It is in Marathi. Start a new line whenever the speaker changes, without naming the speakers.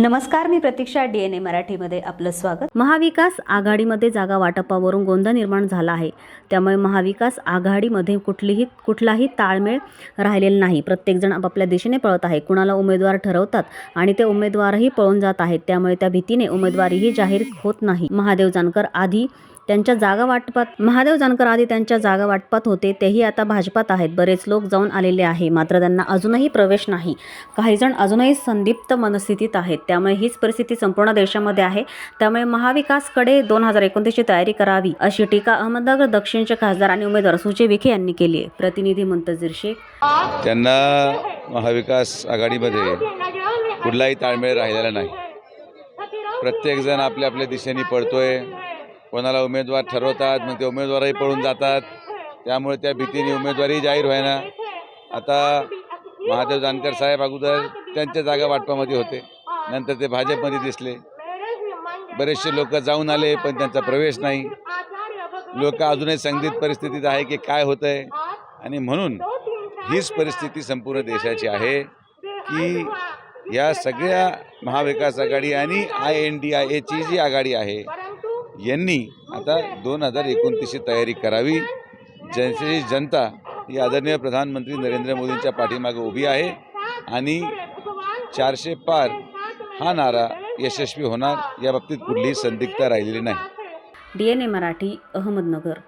नमस्कार मी प्रतीक्षा डी एन ए मराठीमध्ये आपलं स्वागत. महाविकास आघाडीमध्ये जागा वाटपावरून गोंधळ निर्माण झाला आहे. त्यामुळे महाविकास आघाडीमध्ये कुठलीही कुठलाही ताळमेळ राहिलेला नाही. प्रत्येकजण आपापल्या दिशेने पळत आहे. कुणाला उमेदवार ठरवतात आणि ते उमेदवारही पळून जात आहेत. त्यामुळे त्या भीतीने उमेदवारीही जाहीर होत नाही. महादेव जानकर आधी त्यांच्या जागा वाटपात महादेव जानकर आधी त्यांच्या जागा वाटपात होते तेही आता भाजपात आहेत. बरेच लोक जाऊन आलेले आहे मात्र त्यांना अजूनही प्रवेश नाही. काही जण अजूनही संदिप्त मनस्थितीत आहेत. त्यामुळे हीच परिस्थिती संपूर्ण देशामध्ये आहे. त्यामुळे महाविकासकडे दोन हजार एकोणतीसची तयारी करावी अशी टीका अहमदनगर दक्षिणचे खासदार आणि उमेदवार सुजय विखे यांनी केली आहे. प्रतिनिधी मुंतजीर शेख.
त्यांना महाविकास आघाडीमध्ये कुठलाही ताळमेळ राहिलेला नाही. प्रत्येकजण आपल्या आपल्या दिशेने पळतोय. कोणाला उमेदवार ठरवतात मग ते उमेदवारही पळून जातात. त्यामुळे त्या भीतीने उमेदवारही जाहीर व्हायना. आता महादेव जानकर साहेब अगोदर त्यांच्या जागा वाटपामध्ये होते. नंतर ते भाजपमध्ये दिसले. बरेचसे लोक जाऊन आले पण त्यांचा प्रवेश नाही. लोक अजूनही संदिग्ध परिस्थितीत आहे की काय होतं आहे आणि म्हणून हीच परिस्थिती संपूर्ण देशाची आहे की या सगळ्या महाविकास आघाडी आणि आय एन डी आय एची जी आघाडी आहे यांनी आता दोन हजार एकोणतीसची तयारी करावी. ज्यांची जनता ही आदरणीय प्रधानमंत्री नरेंद्र मोदींच्या पाठीमागे उभी आहे आणि चारशे पार हा नारा यशस्वी होणार या बाबतीत कुठलीही संदिग्धता राहिलेली नाही.
D N A Marathi Ahmednagar.